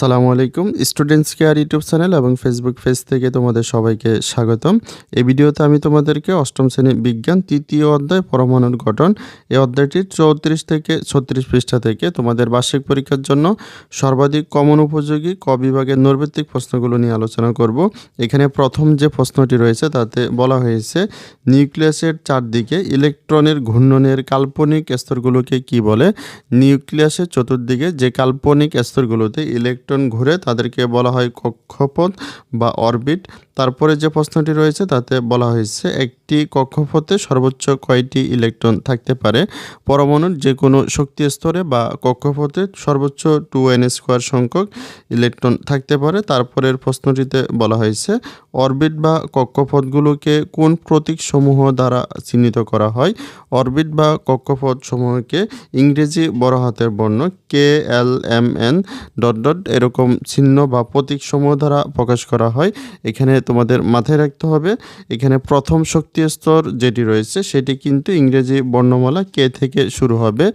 আসসালামু আলাইকুম। Students care YouTube channel এবং ফেসবুক পেজ থেকে তোমাদের সবাইকে স্বাগতম। এই ভিডিওতে আমি তোমাদেরকে অষ্টম শ্রেণি বিজ্ঞান তৃতীয় অধ্যায় পরমাণুর গঠন। এই অধ্যায়টির চৌত্রিশ থেকে ছত্রিশ পৃষ্ঠা থেকে তোমাদের বার্ষিক পরীক্ষার জন্য সর্বাধিক কমন উপযোগী ক বিভাগের নৈর্ভিত্তিক প্রশ্নগুলো নিয়ে আলোচনা করব। এখানে প্রথম যে প্রশ্নটি রয়েছে তাতে বলা হয়েছে, নিউক্লিয়াসের চারদিকে ইলেকট্রনের ঘূর্ণনের কাল্পনিক স্তরগুলোকে কি বলে? নিউক্লিয়াসের চতুর্দিকে যে কাল্পনিক স্তরগুলোতে ইলেকট্রন ঘুরে তাদেরকে বলা হয় কক্ষপথ বা অরবিট। তারপরে যে প্রশ্নটি রয়েছে তাতে বলা হয়েছে একটি কক্ষপথে সর্বোচ্চ কয়টি ইলেকট্রন থাকতে পারে? পরমাণুর যে কোনো শক্তি স্তরে বা কক্ষপথে সর্বোচ্চ টু এন স্কোয়ার সংখ্যক ইলেকট্রন থাকতে পারে। তারপরের প্রশ্নটিতে বলা হয়েছে অরবিট বা কক্ষপথগুলোকে কোন প্রতীক সমূহ দ্বারা চিহ্নিত করা হয়? অরবিট বা কক্ষপথ সমূহকে ইংরেজি বড় হাতের বর্ণ K L M N dot dot এরকম চিহ্ন বা প্রতীক সমূহ দ্বারা প্রকাশ করা হয়। এখানে তোমাদের মাথায় রাখতে হবে, এখানে প্রথম শক্তি স্তর যেটি রয়েছে সেটি কিন্তু ইংরেজি বর্ণমালা কে থেকে শুরু হবে?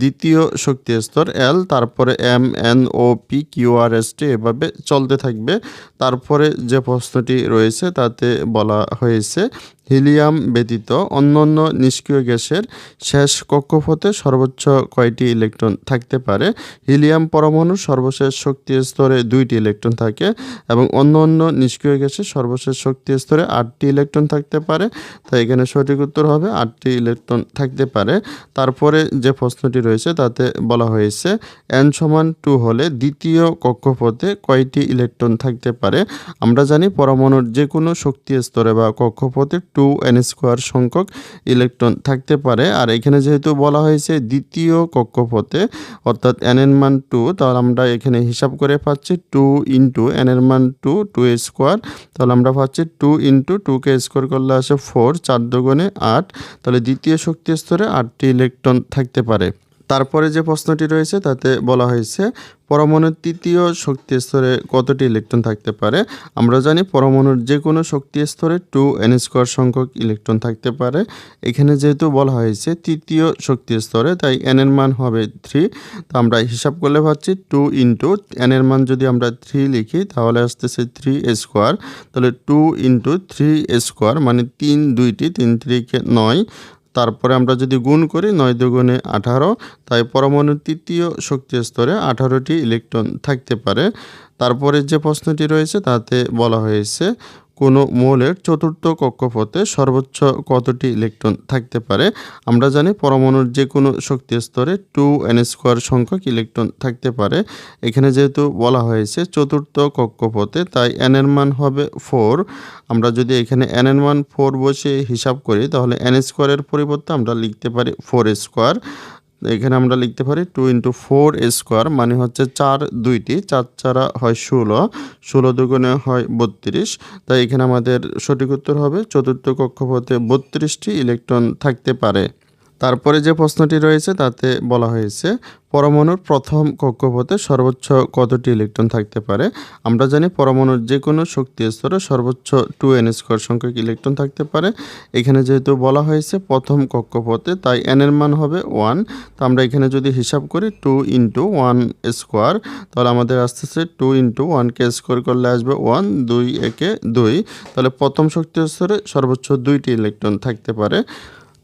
দ্বিতীয় শক্তি স্তর এল, তারপরে M, N, O, P, Q, R, S, T এভাবে চলতে থাকবে। তারপরে যে প্রশ্নটি রয়েছে তাতে বলা হয়েছে হিলিয়াম ব্যতীত অন্যান্য নিষ্ক্রিয় গ্যাসের শেষ কক্ষপথে সর্বোচ্চ কয়টি ইলেকট্রন থাকতে পারে? হিলিয়াম পরমাণুর সর্বশেষ শক্তি স্তরে দুইটি ইলেকট্রন থাকে এবং অন্য অন্য নিষ্ক্রিয় গ্যাসের সর্বশেষ শক্তি স্তরে আটটি ইলেকট্রন থাকতে পারে। তাই এখানে সঠিক উত্তর হবে আটটি ইলেকট্রন থাকতে পারে। তারপরে যে প্রশ্নটি রয়েছে তাতে বলা হয়েছে এন সমান টু হলে দ্বিতীয় কক্ষপথে কয়টি ইলেকট্রন থাকতে পারে? আমরা জানি পরমাণুর যে কোনো শক্তি স্তরে বা কক্ষপথে এন স্কোয়ার সংখ্যক ইলেকট্রন থাকতে পারে। আর এখানে যেহেতু বলা হয়েছে দ্বিতীয় কক্ষপথে, অর্থাৎ এন এর মান টু তাহলে আমরা এখানে হিসাব করে পাচ্ছি টু ইন্টু এন এর মান টু টু এ স্কোয়ার তাহলে আমরা পাচ্ছি টু ইন্টু টুকে স্কোয়ার করলে আসে ফোর চার দুগুণে আট, তাহলে দ্বিতীয় শক্তি স্তরে আটটি ইলেকট্রন থাকতে পারে। তারপরে যে প্রশ্নটি রয়েছে, তাতে বলা হয়েছে, পরমাণুর তৃতীয় শক্তি স্তরে কতটি ইলেকট্রন থাকতে পারে? আমরা জানি পরমাণুর যে কোনো শক্তি স্তরে টু এন স্কোয়ার সংখ্যক ইলেকট্রন থাকতে পারে। এখানে যেহেতু বলা হয়েছে তৃতীয় শক্তি স্তরে, তাই এন এর মান হবে থ্রি তো আমরা হিসাব করলে পাচ্ছি টু ইন্টু এন এর মান যদি আমরা থ্রি লিখি, তাহলে আসতেছে থ্রি স্কোয়ার তাহলে টু ইন্টু থ্রি স্কোয়ার মানে তিন দুইটি, তিন থ্রিকে নয়। তারপরে আমরা যদি গুণ করি নয় দুগুণে আঠারো, তাই পরমাণু তৃতীয় শক্তি স্তরে আঠারোটি ইলেকট্রন থাকতে পারে। তারপরে যে প্রশ্নটি রয়েছে, তাতে বলা হয়েছে কোনো মৌলের চতুর্থ কক্ষপথে সর্বোচ্চ কতটি ইলেকট্রন থাকতে পারে? আমরা জানি পরমাণুর যে কোনো শক্তি স্তরে টু এন স্কোয়ার সংখ্যক ইলেকট্রন থাকতে পারে। এখানে যেহেতু বলা হয়েছে চতুর্থ কক্ষপথে, তাই এন এর মান হবে ফোর আমরা যদি এখানে এন এর মান ফোর বসে হিসাব করি, তাহলে এন স্কোয়ারের পরিবর্তে আমরা লিখতে পারি ফোর স্কোয়ার। এখানে আমরা লিখতে পারি টু ইন্টু ফোর স্কোয়ার মানে হচ্ছে চার দুইটি, চার চারা হয় ষোলো ষোলো দুগুণে হয় বত্রিশ। তাই এখানে আমাদের সঠিক উত্তর হবে, চতুর্থ কক্ষপথে বত্রিশটি ইলেকট্রন থাকতে পারে। তারপরে যে প্রশ্নটি রয়েছে তাতে বলা হয়েছে, পরমাণুর প্রথম কক্ষপথে সর্বোচ্চ কতটি ইলেকট্রন থাকতে পারে? আমরা জানি পরমাণুর যে কোনো শক্তি স্তরে সর্বোচ্চ টু এন স্কোয়ার সংখ্যক ইলেকট্রন থাকতে পারে। এখানে যেহেতু বলা হয়েছে প্রথম কক্ষপথে, তাই এন এর মান হবে ওয়ান তো আমরা এখানে যদি হিসাব করি টু ইন্টু ওয়ান স্কোয়ার তাহলে আমাদের আস্তে আস্তে টু ইন্টু ওয়ানকে স্কোয়ার করলে আসবে ওয়ান দুই একে দুই। তাহলে প্রথম শক্তি স্তরে সর্বোচ্চ দুইটি ইলেকট্রন থাকতে পারে।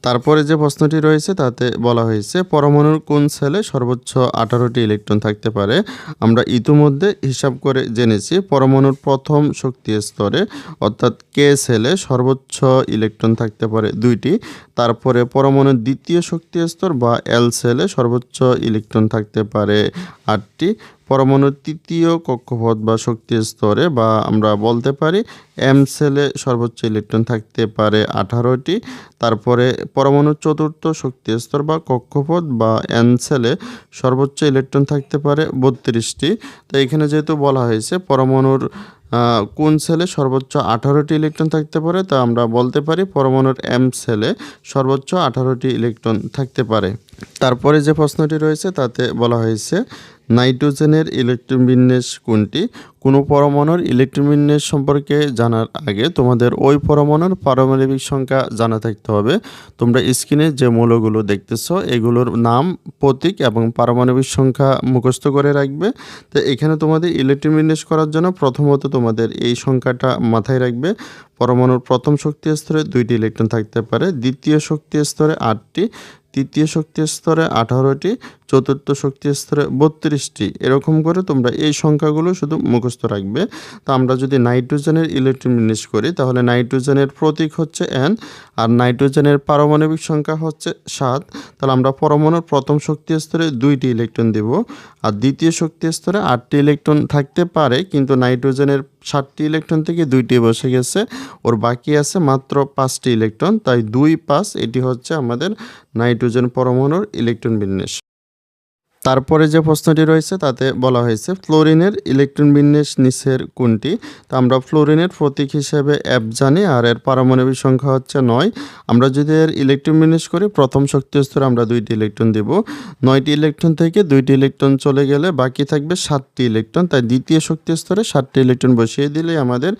তারপরে যে প্রশ্নটি রয়েছে তাতে বলা হয়েছে, পরমাণুর কোন সেলে সর্বোচ্চ আঠারোটি ইলেকট্রন থাকতে পারে? আমরা ইতিমধ্যে হিসাব করে জেনেছি, পরমাণুর প্রথম শক্তি স্তরে অর্থাৎ কে সেলে সর্বোচ্চ ইলেকট্রন থাকতে পারে দুইটি। তারপরে পরমাণুর দ্বিতীয় শক্তি স্তর বা এল সেলে সর্বোচ্চ ইলেকট্রন থাকতে পারে। আটটি পরমাণুর তৃতীয় কক্ষপথ বা শক্তি স্তরে বা আমরা বলতে পারি এম সেলে সর্বোচ্চ ইলেকট্রন থাকতে পারে আঠারোটি। তারপরে পরমাণুর চতুর্থ শক্তি স্তর বা কক্ষপথ বা এন সেলে সর্বোচ্চ ইলেকট্রন থাকতে পারে বত্রিশটি। তো এখানে যেহেতু বলা হয়েছে, পরমাণুর কোন সেলে সর্বোচ্চ আঠারোটি ইলেকট্রন থাকতে পারে তা আমরা বলতে পারি পরমাণুর এম সেলে সর্বোচ্চ আঠারোটি ইলেকট্রন থাকতে পারে। তারপরে যে প্রশ্নটি রয়েছে, তাতে বলা হয়েছে, নাইট্রোজেনের ইলেকট্রন বিন্যাস কোনটি? কোনো পরমাণুর ইলেকট্রন বিন্যাস সম্পর্কে জানার আগে তোমাদের ওই পরমাণুর পারমাণবিক সংখ্যা জানা থাকতে হবে। তোমরা স্ক্রিনে যে মৌলগুলো দেখতেছো, এগুলোর নাম, প্রতীক এবং পারমাণবিক সংখ্যা মুখস্থ করে রাখবে। তো এখানে তোমাদের ইলেকট্রন বিন্যাস করার জন্য প্রথমত তোমাদের এই সংখ্যাটা মাথায় রাখবে। পরমাণুর প্রথম শক্তি স্তরে দুইটি ইলেকট্রন থাকতে পারে, দ্বিতীয় শক্তি স্তরে আটটি তৃতীয় শক্তি স্তরে আঠারোটি, চতুর্থ শক্তি স্তরে বত্রিশটি। এরকম করে তোমরা এই সংখ্যাগুলো শুধু মুখস্থ রাখবে। তো আমরা যদি নাইট্রোজেনের ইলেকট্রন বিন্যাস করি, তাহলে নাইট্রোজেনের প্রতীক হচ্ছে এন আর নাইট্রোজেনের পারমাণবিক সংখ্যা হচ্ছে সাত। তাহলে আমরা পরমাণুর প্রথম শক্তি স্তরে দুইটি ইলেকট্রন দেব, আর দ্বিতীয় শক্তি স্তরে আটটি ইলেকট্রন থাকতে পারে, কিন্তু নাইট্রোজেনের ষাটটি ইলেকট্রন থেকে দুইটি বসে গেছে। ওর বাকি আছে মাত্র পাঁচটি ইলেকট্রন, তাই দুই পাঁচ, এটি হচ্ছে আমাদের নাইট্রোজেন পরমাণুর ইলেকট্রন বিন্যাস। তারপরে যে প্রশ্নটি রয়েছে তাতে বলা হয়েছে, ফ্লোরিনের ইলেকট্রন বিন্যাস নিচের কোনটি? তো আমরা ফ্লোরিনের প্রতীক হিসেবে অ্যাপ জানি, আর এর পারমাণবিক সংখ্যা হচ্ছে নয়। আমরা যদি এর ইলেকট্রন বিন্যাস করি, প্রথম শক্তি স্তরে আমরা দুইটি ইলেকট্রন দেব। নয়টি ইলেকট্রন থেকে দুইটি ইলেকট্রন চলে গেলে বাকি থাকবে সাতটি ইলেকট্রন। তাই দ্বিতীয় শক্তি স্তরে সাতটি ইলেকট্রন বসিয়ে দিলে আমাদের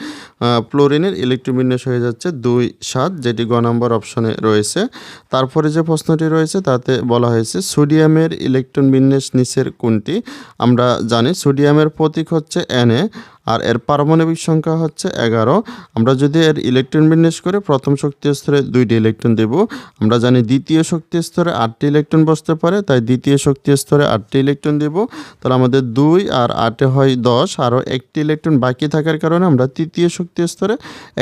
ফ্লোরিনের ইলেকট্রন বিন্যাস হয়ে যাচ্ছে দুই সাত, যেটি গ নম্বর অপশনে রয়েছে। তারপরে যে প্রশ্নটি রয়েছে তাতে বলা হয়েছে, সোডিয়ামের ইলেকট্রন বিন্যাস নিচের কোনটি? আমরা জানি সোডিয়ামের প্রতীক হচ্ছে এনএ আর এর পারমাণবিক সংখ্যা হচ্ছে এগারো। আমরা যদি এর ইলেকট্রন বিন্যাস করে প্রথম শক্তি স্তরে দুইটি ইলেকট্রন দেব, আমরা জানি দ্বিতীয় শক্তি স্তরে আটটি ইলেকট্রন বসতে পারে, তাই দ্বিতীয় শক্তি স্তরে আটটি ইলেকট্রন দেব। তাহলে আমাদের দুই আর আটে হয় দশ, আরও একটি ইলেকট্রন বাকি থাকার কারণে আমরা তৃতীয় শক্তি স্তরে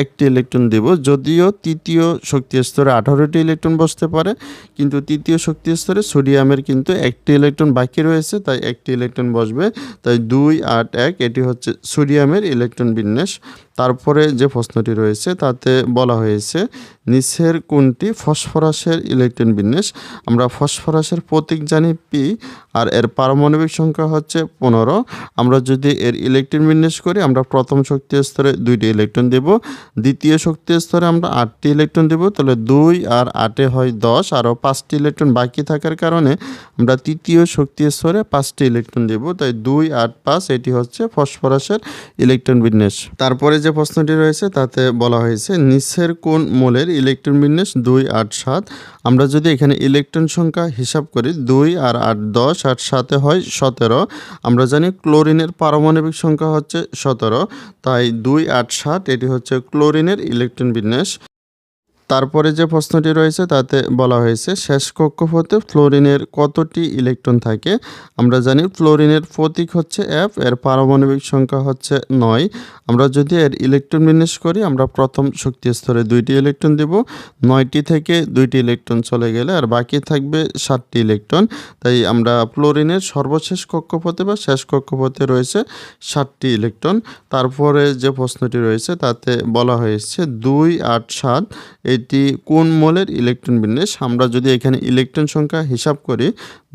একটি ইলেকট্রন দেব। যদিও তৃতীয় শক্তি স্তরে আঠারোটি ইলেকট্রন বসতে পারে, কিন্তু তৃতীয় শক্তি স্তরে সোডিয়ামের কিন্তু একটি ইলেকট্রন বাকি রয়েছে, তাই একটি ইলেকট্রন বসবে। তাই দুই, আট, এক, এটি হচ্ছে সোডিয়ামের ইলেকট্রন বিন্যাস, তারপরে যে প্রশ্নটি রয়েছে তাতে বলা হয়েছে, নিচের কোনটি ফসফরাসের ইলেকট্রন বিন্যাস? আমরা ফসফরাসের প্রতীক জানি পি আর এর পারমাণবিক সংখ্যা হচ্ছে পনেরো। আমরা যদি এর ইলেকট্রন বিন্যাস করি, আমরা প্রথম শক্তি স্তরে দুইটি ইলেকট্রন দেব। দ্বিতীয় শক্তি স্তরে আমরা আটটি ইলেকট্রন দেব, তাহলে দুই আর আটে হয় দশ, আরও পাঁচটি ইলেকট্রন বাকি থাকার কারণে আমরা তৃতীয় শক্তি স্তরে পাঁচটি ইলেকট্রন দেব। তাই দুই, আট, পাঁচ, এটি হচ্ছে ফসফরাসের ইলেকট্রন বিন্যাস। তারপরে যে প্রশ্নটি রয়েছে, তাতে বলা হয়েছে, নিচের কোন মোলের ইলেকট্রন বিন্যাস দুই আট সাত? আমরা যদি এখানে ইলেকট্রন সংখ্যা হিসাব করি, দুই আর আট দশ আট সাতে হয় সতেরো। আমরা জানি ক্লোরিনের পারমাণবিক সংখ্যা হচ্ছে সতেরো, তাই দুই আট সাত, এটি হচ্ছে ক্লোরিনের ইলেকট্রন বিন্যাস। তারপরে যে প্রশ্নটি রয়েছে তাতে বলা হয়েছে, শেষ কক্ষপথে ফ্লোরিনের কতটি ইলেকট্রন থাকে? আমরা জানি ফ্লোরিনের প্রতীক হচ্ছে এফ এর পারমাণবিক সংখ্যা হচ্ছে নয়। আমরা যদি এর ইলেকট্রন বিন্যাস করি, আমরা প্রথম শক্তি স্তরে দুইটি ইলেকট্রন দেব। নয়টি থেকে দুইটি ইলেকট্রন চলে গেলে আর বাকি থাকবে সাতটি ইলেকট্রন। তাই আমরা ফ্লোরিনের সর্বশেষ কক্ষপথে বা শেষ কক্ষপথে রয়েছে সাতটি ইলেকট্রন। তারপরে যে প্রশ্নটি রয়েছে তাতে বলা হয়েছে দুই আট সাত এটি কোন মলের ইলেকট্রন বিন্যাস? আমরা যদি এখানে ইলেকট্রন সংখ্যা হিসাব করি,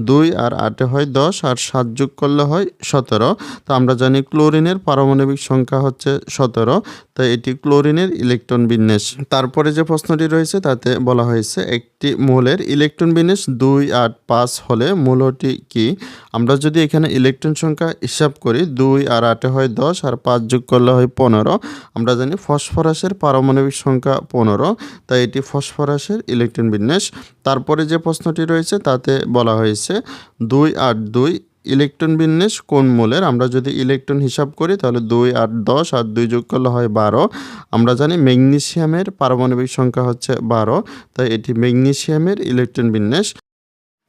দুই আর আটে হয় দশ আর সাত যোগ করলে হয় সতেরো। তো আমরা জানি ক্লোরিনের পারমাণবিক সংখ্যা হচ্ছে সতেরো। তাই এটি ক্লোরিনের ইলেকট্রন বিন্যাস। তারপরে যে প্রশ্নটি রয়েছে, তাতে বলা হয়েছে একটি মৌলের ইলেকট্রন বিন্যাস দুই আট পাঁচ হলে মূলটি কি? আমরা যদি এখানে ইলেকট্রন সংখ্যা হিসাব করি, দুই আর আটে হয় দশ আর পাঁচ যোগ করলে হয় পনেরো। আমরা জানি ফসফরাসের পারমাণবিক সংখ্যা পনেরো, তাই এটি ফসফরাসের ইলেকট্রন বিন্যাস। তারপরে যে প্রশ্নটি রয়েছে, তাতে বলা হয়েছে দুই আট দুই ইলেকট্রন বিন্যাস কোন মূলের? আমরা যদি ইলেকট্রন হিসাব করি, তাহলে দুই আট দশ আর দুই যোগ করলে হয় বারো। আমরা জানি ম্যাগনেসিয়ামের পারমাণবিক সংখ্যা হচ্ছে বারো, তাই এটি ম্যাগনেসিয়ামের ইলেকট্রন বিন্যাস।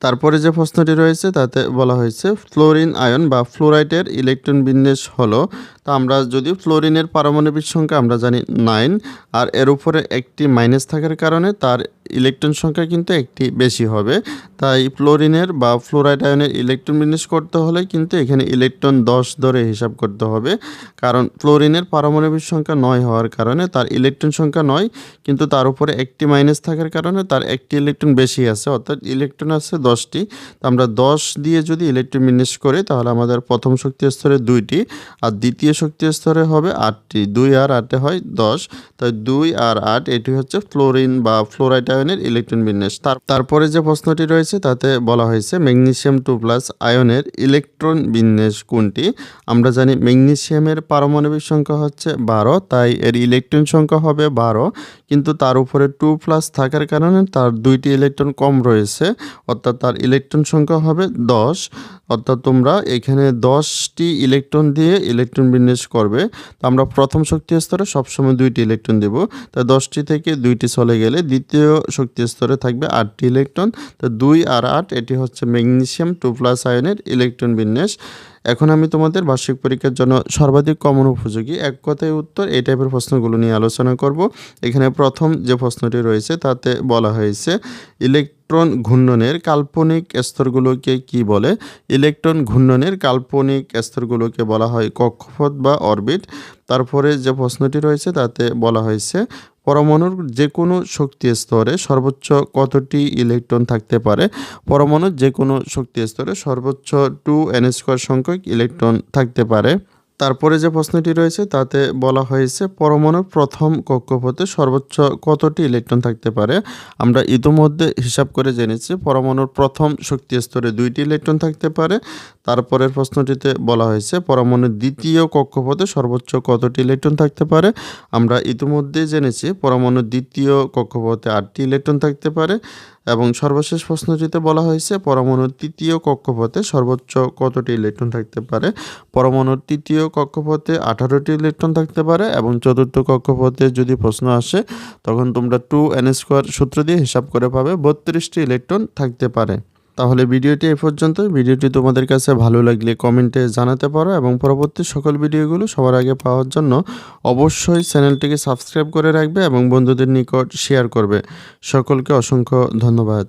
তারপরে যে প্রশ্নটি রয়েছে, তাতে বলা হয়েছে ফ্লোরিন আয়ন বা ফ্লোরাইডের ইলেকট্রন বিন্যাস হলো, তা আমরা যদি ফ্লোরিনের পারমাণবিক সংখ্যা আমরা জানি নাইন, আর এর উপরে একটি মাইনাস থাকার কারণে তার ইলেকট্রন সংখ্যা কিন্তু একটি বেশি হবে। তাই ফ্লোরিনের বা ফ্লোরাইড আয়নের ইলেকট্রন বিন্যাস করতে হলে কিন্তু এখানে ইলেকট্রন দশ ধরে হিসাব করতে হবে। কারণ ফ্লোরিনের পারমাণবিক সংখ্যা নয় হওয়ার কারণে তার ইলেকট্রন সংখ্যা নয়, কিন্তু তার উপরে একটি মাইনাস থাকার কারণে তার একটি ইলেকট্রন বেশি আছে, অর্থাৎ ইলেকট্রন আছে দশটি। তো আমরা দশ দিয়ে যদি ইলেকট্রন বিন্যাস করি, তাহলে আমাদের প্রথম শক্তি স্তরে দুইটি, আর দ্বিতীয় শক্তি স্তরে হবে আটটি। দুই আর আটে হয় দশ। তাই দুই আর আট, এটি হচ্ছে ফ্লোরিন বা ফ্লোরাইড আয়নের ইলেকট্রন বিন্যাস। তার, তারপরে যে প্রশ্নটি রয়েছে, তাতে বলা হয়েছে ম্যাগনেসিয়াম টু প্লাস আয়নের ইলেকট্রন বিন্যাস কোনটি? আমরা জানি ম্যাগনেসিয়ামের পারমাণবিক সংখ্যা হচ্ছে বারো, তাই এর ইলেকট্রন সংখ্যা হবে বারো। কিন্তু তার উপরে টু প্লাস থাকার কারণে তার দুইটি ইলেকট্রন কম রয়েছে, অর্থাৎ তার ইলেকট্রন সংখ্যা হবে দশ। অর্থাৎ তোমরা এখানে দশটি ইলেকট্রন দিয়ে ইলেকট্রন বিন্যাস করবে। তো আমরা প্রথম শক্তি স্তরে সবসময় দুইটি ইলেকট্রন দেব। তাই দশটি থেকে দুইটি চলে গেলে দ্বিতীয় শক্তি স্তরে থাকবে আটটি ইলেকট্রন। তো দুই আর আট, এটি হচ্ছে ম্যাগনেসিয়াম, টু প্লাস আয়নের ইলেকট্রন বিন্যাস। এখন আমি তোমাদের বার্ষিক পরীক্ষার জন্য সর্বাধিক কমন উপযোগী। এক কথায় উত্তর, এই টাইপের প্রশ্নগুলো নিয়ে আলোচনা করব। এখানে প্রথম যে প্রশ্নটি রয়েছে, তাতে বলা হয়েছে, ইলেকট্রন ঘূর্ণনের কাল্পনিক স্তরগুলোকে কি বলে? ইলেকট্রন ঘূর্ণনের কাল্পনিক স্তরগুলোকে বলা হয় কক্ষপথ বা অরবিট। তারপরে যে প্রশ্নটি রয়েছে, তাতে বলা হয়েছে পরমাণুর যে কোনো শক্তি স্তরে সর্বোচ্চ কতটি ইলেকট্রন থাকতে পারে? পরমাণুর যে কোনো শক্তি স্তরে সর্বোচ্চ টু এন স্কোয়ার সংখ্যক ইলেকট্রন থাকতে পারে। তারপরে যে প্রশ্নটি রয়েছে, তাতে বলা হয়েছে পরমাণুর প্রথম কক্ষপথে সর্বোচ্চ কতটি ইলেকট্রন থাকতে পারে? আমরা ইতোমধ্যে হিসাব করে জেনেছি পরমাণুর প্রথম শক্তি স্তরে দুইটি ইলেকট্রন থাকতে পারে। তারপরের প্রশ্নটিতে বলা হয়েছে পরমাণুর দ্বিতীয় কক্ষপথে সর্বোচ্চ কতটি ইলেকট্রন থাকতে পারে? আমরা ইতিমধ্যেই জেনেছি পরমাণুর দ্বিতীয় কক্ষপথে আটটি ইলেকট্রন থাকতে পারে। এবং সর্বশেষ প্রশ্নটিতে বলা হয়েছে, পরমাণুর তৃতীয় কক্ষপথে সর্বোচ্চ কতটি ইলেকট্রন থাকতে পারে? পরমাণুর তৃতীয় কক্ষপথে আঠারোটি ইলেকট্রন থাকতে পারে এবং চতুর্থ কক্ষপথে যদি প্রশ্ন আসে, তখন তোমরা টু এন স্কোয়ার সূত্র দিয়ে হিসাব করে পাবে, বত্রিশটি ইলেকট্রন থাকতে পারে। তাহলে ভিডিওটি এ পর্যন্ত ভিডিওটি তোমাদের কাছে ভালো লাগলে কমেন্টে জানাতে পারো এবং পরবর্তী সকল ভিডিওগুলো সবার আগে পাওয়ার জন্য অবশ্যই চ্যানেলটিকে সাবস্ক্রাইব করে রাখবে এবং বন্ধুদের নিকট শেয়ার করবে। সকলকে অসংখ্য ধন্যবাদ।